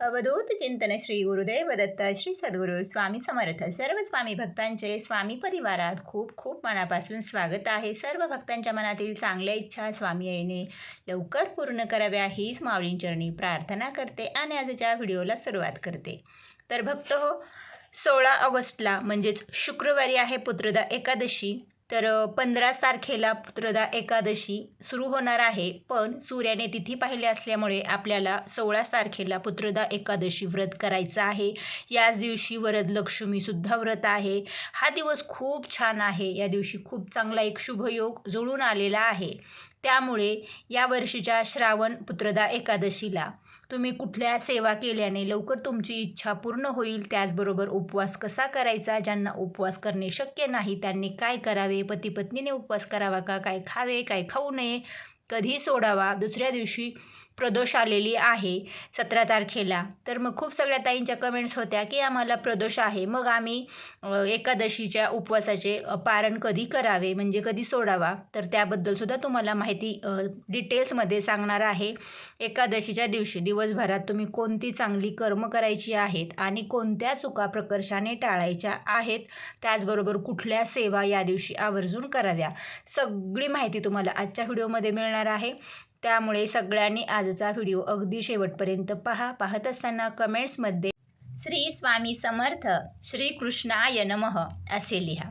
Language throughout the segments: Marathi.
अवधूत चिंतन श्री गुरुदेव दत्त श्री सद्गुरू स्वामी समर्थ. सर्व स्वामी भक्तांचे स्वामी परिवारात खूप खूप मनापासून स्वागत आहे. सर्व भक्तांच्या मनातील चांगल्या इच्छा स्वामी आईने लवकर पूर्ण कराव्या हीच माऊलींचरणी प्रार्थना करते आणि आजच्या व्हिडिओला सुरुवात करते. तर भक्त हो सोळा ऑगस्टला म्हणजेच शुक्रवारी आहे पुत्रदा एकादशी. तर पंधरा तारखेला पुत्रदा एकादशी सुरू होणार आहे पण सूर्याने तिथी पाहिले असल्यामुळे आपल्याला सोळा तारखेला पुत्रदा एकादशी व्रत करायचं आहे. याच दिवशी वरद लक्ष्मीसुद्धा व्रत आहे. हा दिवस खूप छान आहे. या दिवशी खूप चांगला एक शुभयोग जुळून आलेला आहे. त्यामुळे या वर्षीच्या श्रावण पुत्रदा एकादशीला तुम्ही कुठल्या सेवा केल्याने लवकर तुमची इच्छा पूर्ण होईल? त्याचबरोबर उपवास कसा करायचा? ज्यांना उपवास करणे शक्य नाही त्यांनी काय करावे? पती पत्नीने उपवास करावा का? काय खावे? काय खाऊ नये? कधी सोडावा? दुसऱ्या दिवशी प्रदोष आलेली आहे सतरा तारखेला. तर मग खूप सगळ्या ताईंच्या कमेंट्स होत्या की आम्हाला प्रदोष आहे. मग आम्ही एकादशीच्या उपवासाचे पारण कधी करावे म्हणजे कधी सोडावा? तर त्याबद्दलसुद्धा तुम्हाला माहिती डिटेल्समध्ये सांगणार आहे. एकादशीच्या दिवशी दिवसभरात तुम्ही कोणती चांगली कर्म करायची आहेत आणि कोणत्या चुका प्रकर्षाने टाळायच्या आहेत त्याचबरोबर कुठल्या सेवा या दिवशी आवर्जून कराव्या? सगळी माहिती तुम्हाला आजच्या व्हिडिओमध्ये मिळणार आहे. त्यामुळे सगळ्यांनी आजचा व्हिडिओ अगदी शेवटपर्यंत पहा. पाहत असताना कमेंट्समध्ये श्री स्वामी समर्थ श्री कृष्णाय नमः असे लिहा.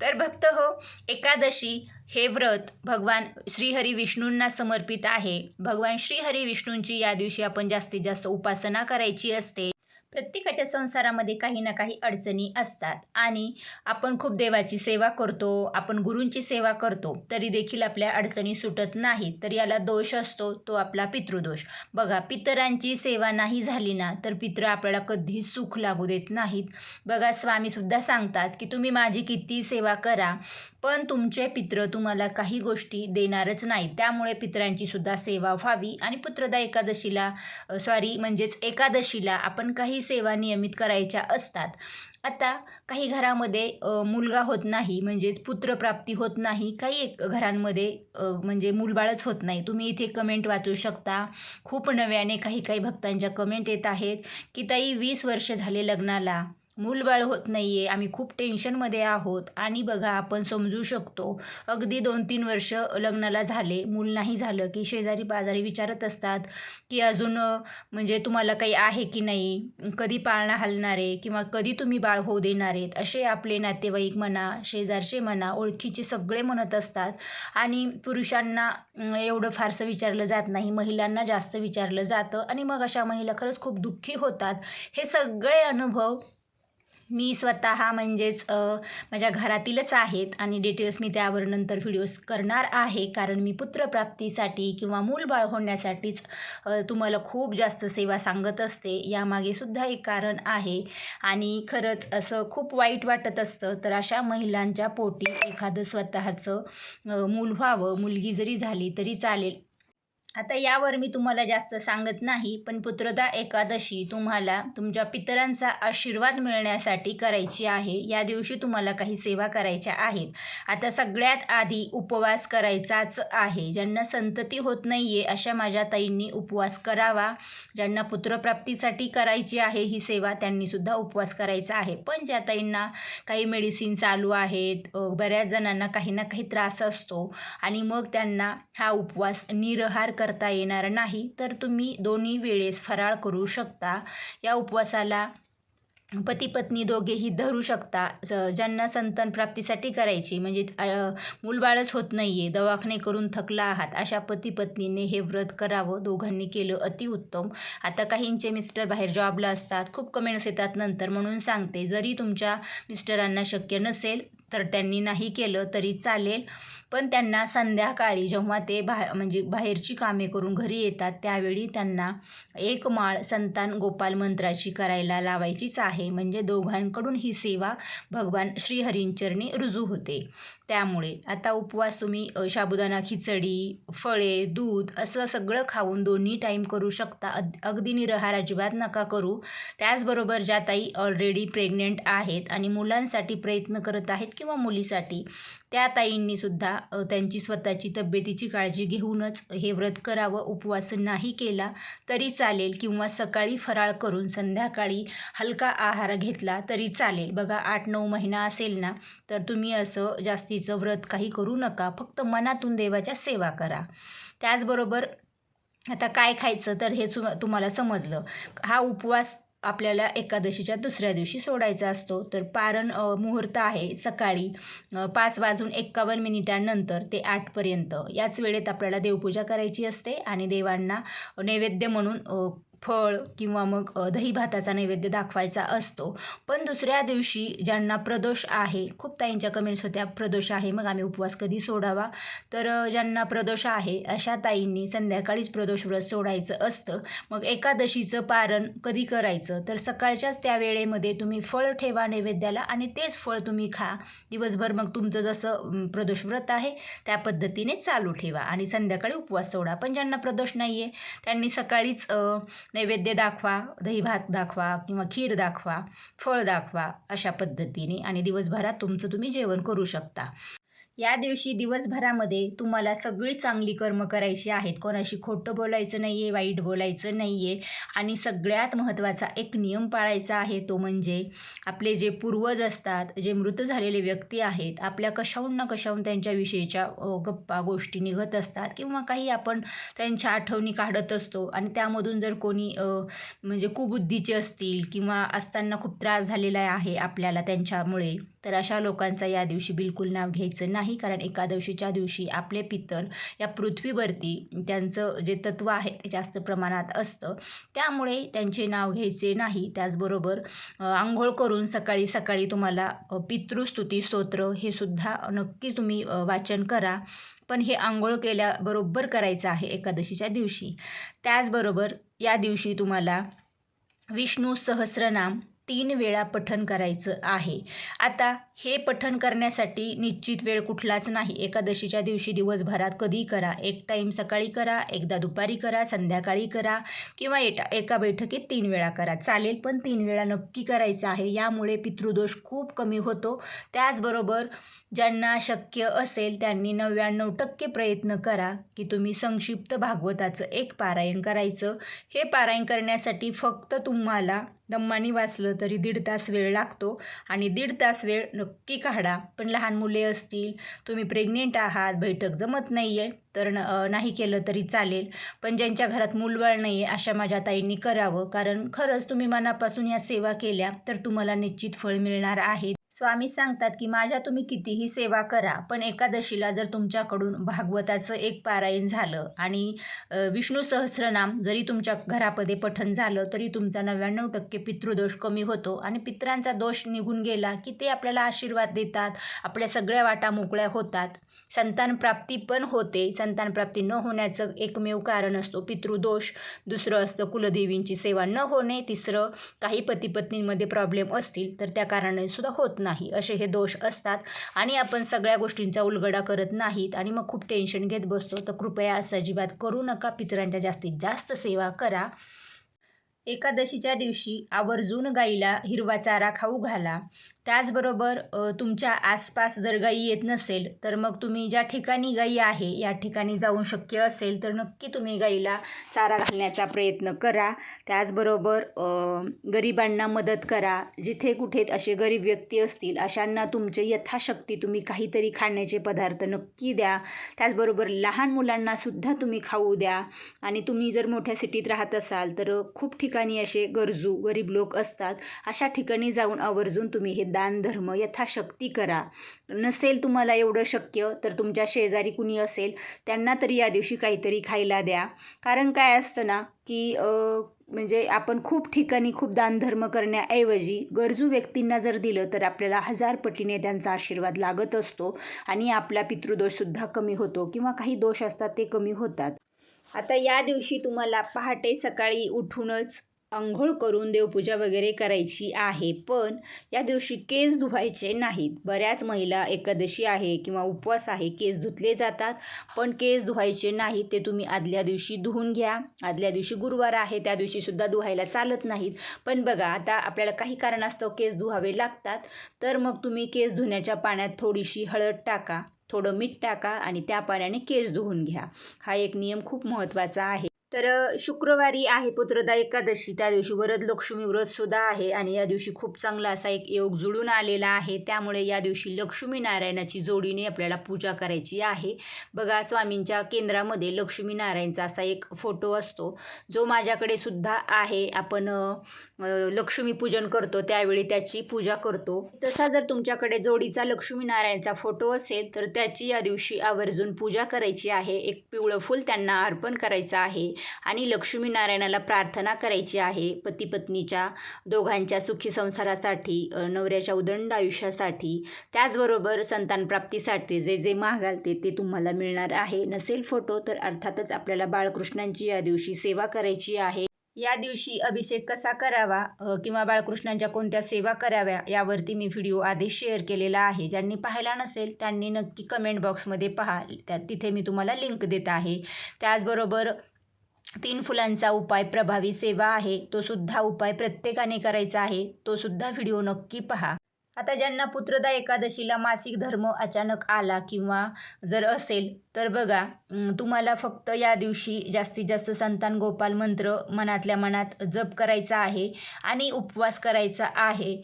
तर भक्त हो एकादशी हे व्रत भगवान श्रीहरी विष्णूंना समर्पित आहे. भगवान श्रीहरी विष्णूंची या दिवशी आपण जास्तीत जास्त उपासना करायची असते. प्रत्येकाच्या संसारामध्ये काही ना काही अडचणी असतात. आणि आपण खूप देवाची सेवा करतो आपण गुरूंची सेवा करतो तरी देखील आपल्या अडचणी सुटत नाहीत. तर याला दोष असतो तो आपला पितृदोष. बघा पितरांची सेवा नाही झाली ना तर पित्र आपल्याला कधीच सुख लागू देत नाहीत. बघा स्वामीसुद्धा सांगतात की तुम्ही माझी किती सेवा करा पण तुमचे पित्र तुम्हाला काही गोष्टी देणारच नाही त्यामुळे पित्रांची सुद्धा सेवा व्हावी आणि पुत्रदा एकादशीला सॉरी म्हणजेच एकादशीला आपण काही सेवा नियमित करायच्या असतात. आता काही घरामध्ये मुलगा होत नाही म्हणजेच पुत्रप्राप्ती होत नाही काही एक घरांमध्ये म्हणजे मूलबाळच होत नाही. तुम्ही इथे कमेंट वाचू शकता. खूप नव्याने काही काही भक्तांच्या कमेंट येत आहेत की ताई वीस वर्ष झाले लग्नाला. मूलबाळ होत नाही आहे आम्ही खूप टेन्शनमध्ये आहोत. आणि बघा आपण समजू शकतो. अगदी दोन तीन वर्ष लग्नाला झाले. मूल नाही झालं की शेजारी पाजारी विचारत असतात की अजून म्हणजे तुम्हाला काही आहे की नाही? कधी पाळणा हलणार आहे? किंवा कधी तुम्ही बाळ होऊ देणार आहेत? असे आपले नातेवाईक म्हणा शेजारचे म्हणा ओळखीचे सगळे म्हणत असतात. आणि पुरुषांना एवढं फारसं विचारलं जात नाही. महिलांना जास्त विचारलं जातं. आणि मग अशा महिला खरंच खूप दुःखी होतात. हे सगळे अनुभव मी स्वतः म्हणजेच माझ्या घरातीलच आहेत आणि डिटेल्स मी त्यावर नंतर व्हिडिओज करणार आहे. कारण मी पुत्रप्राप्तीसाठी किंवा मूलबाळ होण्यासाठीच तुम्हाला खूप जास्त सेवा सांगत असते. यामागे सुद्धा एक कारण आहे. आणि खरंच असं खूप वाईट वाटत असतं. तर अशा महिलांच्या पोटी एखादं स्वतःचं मूल व्हावं मुलगी जरी झाली तरी चालेल. आता यावर मी तुम्हाला जास्त सांगत नाही पण पुत्रदा एकादशी तुम्हाला तुमच्या पितरांचा आशीर्वाद मिळण्यासाठी करायची आहे. या दिवशी तुम्हाला काही सेवा करायच्या आहेत. आता सगळ्यात आधी उपवास करायचाच आहे. ज्यांना संतती होत नाही आहे अशा माझ्या ताईंनी उपवास करावा. ज्यांना पुत्रप्राप्तीसाठी करायची आहे ही सेवा त्यांनीसुद्धा उपवास करायचा आहे. पण ज्या ताईंना काही मेडिसिन चालू आहेत बऱ्याच जणांना काही ना काही त्रास असतो आणि मग त्यांना हा उपवास निरहार कर करता येणार नाही तर तुम्ही दोन्ही वेळेस फराळ करू शकता. या उपवासाला पती पत्नी दोघेही धरू शकता. ज्यांना संतान प्राप्तीसाठी करायची म्हणजे मूलबाळच होत नाही आहे दवाखाने करून थकला आहात अशा पती पत्नीने हे व्रत करावं. दोघांनी केलं अतिउत्तम आता काहींचे मिस्टर बाहेर जॉबला असतात खूप कमेंट्स येतात नंतर म्हणून सांगते जरी तुमच्या मिस्टरांना शक्य नसेल तर त्यांनी नाही केलं तरी चालेल. पण त्यांना संध्याकाळी जेव्हा ते बा म्हणजे बाहेरची कामे करून घरी येतात त्यावेळी त्यांना एक माळ संतान गोपाल मंत्राची करायला लावायचीच आहे. म्हणजे दोघांकडून ही सेवा भगवान श्रीहरींचरणी रुजू होते. त्यामुळे आता उपवास तुम्ही अ, साबुदाणा खिचडी फळे दूध असं सगळं खाऊन दोन्ही टाईम करू शकता. अद अगदी निराहार अजिबात नका करू. त्याचबरोबर ज्या ताई ऑलरेडी प्रेग्नेंट आहेत आणि मुलांसाठी प्रयत्न करत आहेत किंवा मुलीसाठी त्या ताईंनीसुद्धा त्यांची स्वतःची तब्येतीची काळजी घेऊनच हे व्रत करावं. उपवास नाही केला तरी चालेल किंवा सकाळी फराळ करून संध्याकाळी हलका आहार घेतला तरी चालेल. बघा आठ नऊ महिना असेल ना तर तुम्ही असं जास्ती जास्तीचं व्रत काही करू नका फक्त मनातून देवाच्या सेवा करा. त्याचबरोबर आता काय खायचं तर हे तुम तुम्हाला समजलं. हा उपवास आपल्याला एकादशीच्या दुसऱ्या दिवशी सोडायचा असतो. तर पारण मुहूर्त आहे सकाळी पाच वाजून एक्कावन्न मिनिटांनंतर ते आठपर्यंत याच वेळेत आपल्याला देवपूजा करायची असते आणि देवांना नैवेद्य म्हणून फळ किंवा मग दही भाताचा नैवेद्य दाखवायचा असतो. पण दुसऱ्या दिवशी ज्यांना प्रदोष आहे खूप ताईंच्या कमेंट्स होत्या प्रदोष आहे मग आम्ही उपवास कधी सोडावा? तर ज्यांना प्रदोष आहे अशा ताईंनी संध्याकाळीच प्रदोष व्रत सोडायचं असतं. मग एकादशीचं पारण कधी करायचं? तर सकाळच्याच त्या वेळेमध्ये तुम्ही फळ ठेवा नैवेद्याला आणि तेच फळ तुम्ही खा. दिवसभर मग तुमचं जसं प्रदोष व्रत आहे त्या पद्धतीने चालू ठेवा आणि संध्याकाळी उपवास सोडा. पण ज्यांना प्रदोष नाही आहे त्यांनी सकाळीच नैवेद्य दाखवा दही भात दाखवा किंवा खीर दाखवा फळ दाखवा अशा पद्धतीने आणि दिवसभरात तुमचं तुम्ही जेवण करू शकता. या दिवशी दिवसभरामध्ये तुम्हाला सगळी चांगली कर्म करायची आहेत. कोणाशी खोटं बोलायचं नाही आहे वाईट बोलायचं नाही आहे आणि सगळ्यात महत्त्वाचा एक नियम पाळायचा आहे तो म्हणजे आपले जे पूर्वज असतात जे मृत झालेले व्यक्ती आहेत आपल्या कशाहून ना कशाहून त्यांच्याविषयीच्या गप्पा गोष्टी निघत असतात किंवा काही आपण त्यांच्या आठवणी काढत असतो आणि त्यामधून जर कोणी म्हणजे कुबुद्धीचे असतील किंवा असताना खूप त्रास झालेला आहे आपल्याला त्यांच्यामुळे तर अशा लोकांचा या दिवशी बिलकुल नाव घ्यायचं नाही. कारण एकादशीच्या दिवशी आपले पितर या पृथ्वीवरती त्यांचं जे तत्व आहे ते जास्त प्रमाणात असतं. त्यामुळे त्यांचे नाव घ्यायचे नाही. त्याचबरोबर आंघोळ करून सकाळी सकाळी तुम्हाला पितृस्तुती स्तोत्र हे सुद्धा नक्की तुम्ही वाचन करा. पण हे आंघोळ केल्याबरोबर करायचं आहे एकादशीच्या दिवशी. त्याचबरोबर या दिवशी तुम्हाला विष्णू सहस्रनाम तीन वेळा पठन करायचं आहे. आता हे पठन करण्यासाठी निश्चित वेळ कुठलाच नाही. एकादशीच्या दिवशी दिवसभरात कधी करा? एक टाईम सकाळी करा एकदा दुपारी करा संध्याकाळी करा किंवा एटा एका बैठकीत तीन वेळा करा. चालेल पण तीन वेळा नक्की करायचं आहे. यामुळे पितृदोष खूप कमी होतो. त्याचबरोबर ज्यांना शक्य असेल त्यांनी नव्याण्णव टक्के प्रयत्न करा की तुम्ही संक्षिप्त भागवताचं एक पारायण करायचं. हे पारायण करण्यासाठी फक्त तुम्हाला दम्मानी वाचलं तरी दीड तास वेळ लागतो आणि दीड तास वेळ नक्की काढा. पण लहान मुले असतील तुम्ही प्रेग्नेंट आहात बैठक जमत नाही आहे तर न नाही केलं तरी चालेल. पण ज्यांच्या घरात मूलबाळ नाही आहे अशा माझ्या ताईंनी करावं. कारण खरंच तुम्ही मनापासून या सेवा केल्या तर तुम्हाला निश्चित फळ मिळणार आहे. स्वामी सांगतात की माझ्या तुम्ही कितीही सेवा करा पण एकादशीला जर तुमच्याकडून भागवताचं एक पारायण झालं आणि विष्णू सहस्रनाम जरी तुमच्या घरामध्ये पठण झालं तरी तुमचा नव्याण्णव टक्के पितृदोष कमी होतो आणि पितरांचा दोष निघून गेला की ते आपल्याला आशीर्वाद देतात आपल्या सगळ्या वाटा मोकळ्या होतात. संतानप्राप्ती पण होते. संतानप्राप्ती न होण्याचं एकमेव कारण असतो पितृदोष. दुसरं असतं कुलदेवींची सेवा न होणे. तिसरं काही पतीपत्नींमध्ये प्रॉब्लेम असतील तर त्या कारणाने सुद्धा होत नाही. असे हे दोष असतात. आणि आपण सगळ्या गोष्टींचा उलगडा करत नाहीत आणि मग खूप टेन्शन घेत बसतो. तर कृपया असं अजिबात करू नका. पितरांच्या जास्तीत जास्त सेवा करा. एकादशीच्या दिवशी आवर्जून गाईला हिरवा चारा खाऊ घाला. त्याचबरोबर तुमच्या आसपास जर गाई येत नसेल तर मग तुम्ही ज्या ठिकाणी गाई आहे या ठिकाणी जाऊन शक्य असेल तर नक्की तुम्ही गाईला चारा घालण्याचा प्रयत्न करा. त्याचबरोबर गरिबांना मदत करा. जिथे कुठे असे गरीब व्यक्ती असतील अशांना तुमचे यथाशक्ती तुम्ही काहीतरी खाण्याचे पदार्थ नक्की द्या. त्याचबरोबर लहान मुलांनासुद्धा तुम्ही खाऊ द्या. आणि तुम्ही जर मोठ्या सिटीत राहत असाल तर खूप ठिकाणी असे गरजू गरीब लोक असतात. अशा ठिकाणी जाऊन आवर्जून तुम्ही हे दान धर्म यथाशक्ती करा. नसेल तुम्हाला एवढं शक्य तर तुमच्या शेजारी कुणी असेल त्यांना तरी या दिवशी काहीतरी खायला द्या. कारण काय असतं ना की म्हणजे आपण खूप ठिकाणी खूप दानधर्म करण्याऐवजी गरजू व्यक्तींना जर दिलं तर आपल्याला हजार पटीने त्यांचा आशीर्वाद लागत असतो आणि आपला पितृदोषसुद्धा कमी होतो किंवा काही दोष असतात ते कमी होतात. आता या दिवशी तुम्हाला पहाटे सकाळी उठूनच आंघोळ करून देवपूजा वगैरे करायची आहे पण या दिवशी केस धुवायचे नाहीत. बऱ्याच महिला एकादशी आहे किंवा उपवास आहे केस धुतले जातात पण केस धुवायचे नाहीत ते तुम्ही आदल्या दिवशी धुवून घ्या. आदल्या दिवशी गुरुवार आहे त्या दिवशीसुद्धा धुवायला चालत नाहीत. पण बघा आता आपल्याला काही कारणास्तव केस धुवावे लागतात तर मग तुम्ही केस धुण्याच्या पाण्यात थोडीशी हळद टाका थोडं मीठ टाका आणि त्या पाण्याने केस धुवून घ्या. हा एक नियम खूप महत्त्वाचा आहे. तर शुक्रवारी आहे पुत्रदा एकादशी. त्या दिवशी वरद लक्ष्मी व्रत सुद्धा आहे आणि या दिवशी खूप चांगला असा एक योग जुळून आलेला आहे. त्यामुळे या दिवशी लक्ष्मी नारायणाची जोडीने आपल्याला पूजा करायची आहे. बघा स्वामींच्या केंद्रामध्ये लक्ष्मी नारायणचा असा एक फोटो असतो. जो माझ्याकडे सुद्धा आहे. आपण लक्ष्मीपूजन लक्ष्मी पूजन करतो. त्यावेळी त्याची पूजा करतो. तसा जर तुमच्याकडे जोडीचा लक्ष्मी नारायणचा फोटो असेल तर त्याची या दिवशी आवर्जून पूजा करायची आहे. एक पिवळं फूल त्यांना अर्पण करायचं आहे. आणि लक्ष्मीनारायणाला प्रार्थना करायची आहे पती पत्नीच्या दोघांच्या सुखी संसारासाठी नवऱ्याच्या उदंड आयुष्यासाठी. त्याचबरोबर संतान प्राप्तीसाठी जे जे मागाल ते ते तुम्हाला मिळणार आहे. नसेल फोटो तर अर्थातच आपल्याला बाळकृष्णांची या दिवशी सेवा करायची आहे. या दिवशी अभिषेक कसा करावा किंवा बाळकृष्णांच्या कोणत्या सेवा कराव्या यावरती मी व्हिडिओ आधी शेअर केलेला आहे. ज्यांनी पाहिला नसेल त्यांनी नक्की कमेंट बॉक्समध्ये पहा. त्या तिथे मी तुम्हाला लिंक देत आहे. त्याचबरोबर तीन फुलांचा उपाय प्रभावी सेवा आहे तो सुद्धा उपाय प्रत्येकाने करायचा आहे तो सुद्धा व्हिडिओ नक्की पहा. आता ज्यांना पुत्रदा एकादशीला मासिक धर्म अचानक आला किंवा जर असेल तर बघा तुम्हाला फक्त या दिवशी जास्तीत जास्त संतान गोपाल मंत्र मनातल्या मनात जप करायचा आहे आणि उपवास करायचा आहे.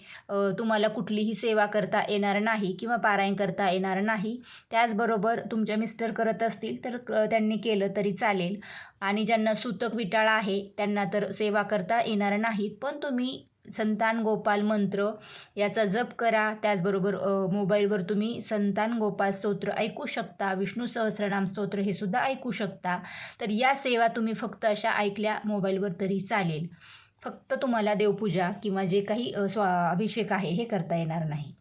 तुम्हाला कुठलीही सेवा करता येणार नाही किंवा पारायण करता येणार नाही. त्याचबरोबर तुमच्या मिस्टर करत असतील तर क- त्यांनी केलं तरी चालेल. आणि ज्यांना सुतक विटाळ आहे त्यांना तर सेवा करता येणार नाहीत. पण तुम्ही संतान गोपाल मंत्र याचा जप करा. त्याचबरोबर मोबाईलवर तुम्ही संतान गोपाल स्तोत्र ऐकू शकता. विष्णू सहस्रनाम स्तोत्र हे सुद्धा ऐकू शकता. तर या सेवा तुम्ही फक्त अशा ऐकल्या मोबाईलवर तरी चालेल. फक्त तुम्हाला देवपूजा किंवा जे काही स्वा अभिषेक आहे हे करता येणार नाही.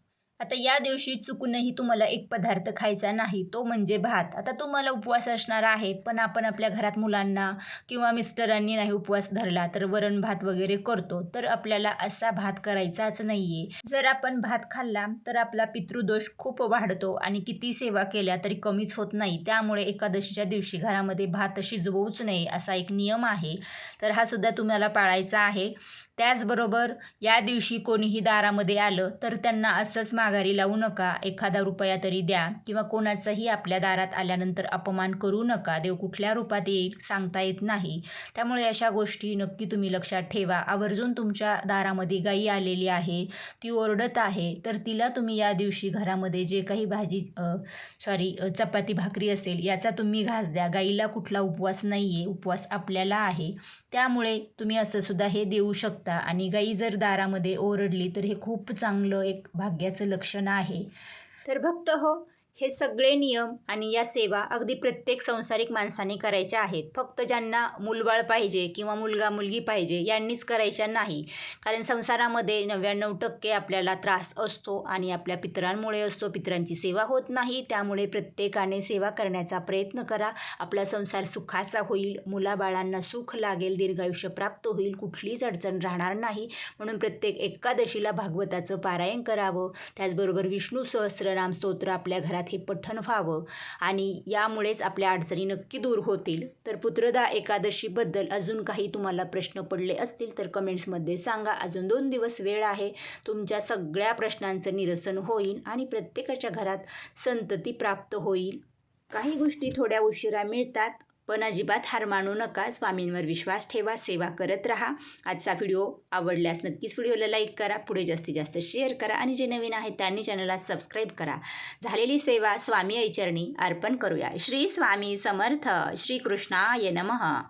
आता या दिवशी चुकूनही तुम्हाला एक पदार्थ खायचा नाही तो म्हणजे भात. आता तुम्हाला उपवास असणार आहे पण आपण आपल्या घरात मुलांना किंवा मिस्टरांनी नाही उपवास धरला तर वरण भात वगैरे करतो तर आपल्याला असा भात करायचाच नाहीये. जर आपण भात खाल्ला तर आपला पितृदोष खूप वाढतो आणि किती सेवा केल्या तरी कमीच होत नाही. त्यामुळे एकादशीच्या दिवशी घरामध्ये भात शिजवूच नये असा एक नियम आहे. तर हा सुद्धा तुम्हाला पाळायचा आहे. त्याचबरोबर या दिवशी कोणीही दारामध्ये आलं तर त्यांना असंच माघारी लावू नका एखादा रुपया तरी द्या किंवा कोणाचाही आपल्या दारात आल्यानंतर अपमान करू नका देव कुठल्या रूपात येईल सांगता येत नाही. त्यामुळे अशा गोष्टी नक्की तुम्ही लक्षात ठेवा. आवर्जून तुमच्या दारामध्ये गाई आलेली आहे ती ओरडत आहे तर तिला तुम्ही या दिवशी घरामध्ये जे काही भाजी सॉरी चपाती भाकरी असेल याचा तुम्ही घास द्या. गाईला कुठला उपवास नाही आहे उपवास आपल्याला आहे. त्यामुळे तुम्ही असंसुद्धा हे देऊ शकता. आणि गाई जर दारामध्ये ओरडली तर हे खूप चांगलं एक भाग्याचं लक्षण आहे. तर भक्त हो हे सगळे नियम आणि या सेवा अगदी प्रत्येक संसारिक माणसाने करायच्या आहेत. फक्त ज्यांना मुलबाळ पाहिजे किंवा मुलगा मुलगी पाहिजे यांनीच करायच्या नाही. कारण संसारामध्ये नव्याण्णव टक्के आपल्याला त्रास असतो आणि आपल्या पितरांमुळे असतो. पितरांची सेवा होत नाही. त्यामुळे प्रत्येकाने सेवा करण्याचा प्रयत्न करा. आपला संसार सुखाचा होईल. मुलाबाळांना सुख लागेल. दीर्घायुष्य प्राप्त होईल. कुठलीच अडचण राहणार नाही. म्हणून प्रत्येक एकादशीला भागवताचं पारायण करावं. त्याचबरोबर विष्णू सहस्रनाम स्तोत्र आपल्या घरात हे पठण व्हावं आणि यामुळेच आपल्या अडचणी नक्की दूर होतील. तर पुत्रदा एकादशीबद्दल अजून काही तुम्हाला प्रश्न पडले असतील तर कमेंट्समध्ये सांगा. अजून दोन दिवस वेळ आहे. तुमच्या सगळ्या प्रश्नांचं निरसन होईल आणि प्रत्येकाच्या घरात संतती प्राप्त होईल. काही गोष्टी थोड्या उशिरा मिळतात. पण अजिबात हार मानू नका. स्वामींवर विश्वास ठेवा सेवा करत राहा. आजचा व्हिडिओ आवडल्यास नक्कीच व्हिडिओला लाईक करा पुढे जास्तीत जास्त शेअर करा आणि जे नवीन आहेत त्यांनी चॅनलला सबस्क्राईब करा. झालेली सेवा स्वामी ऐचरणी अर्पण करूया. श्री स्वामी समर्थ. श्रीकृष्णाय नमः.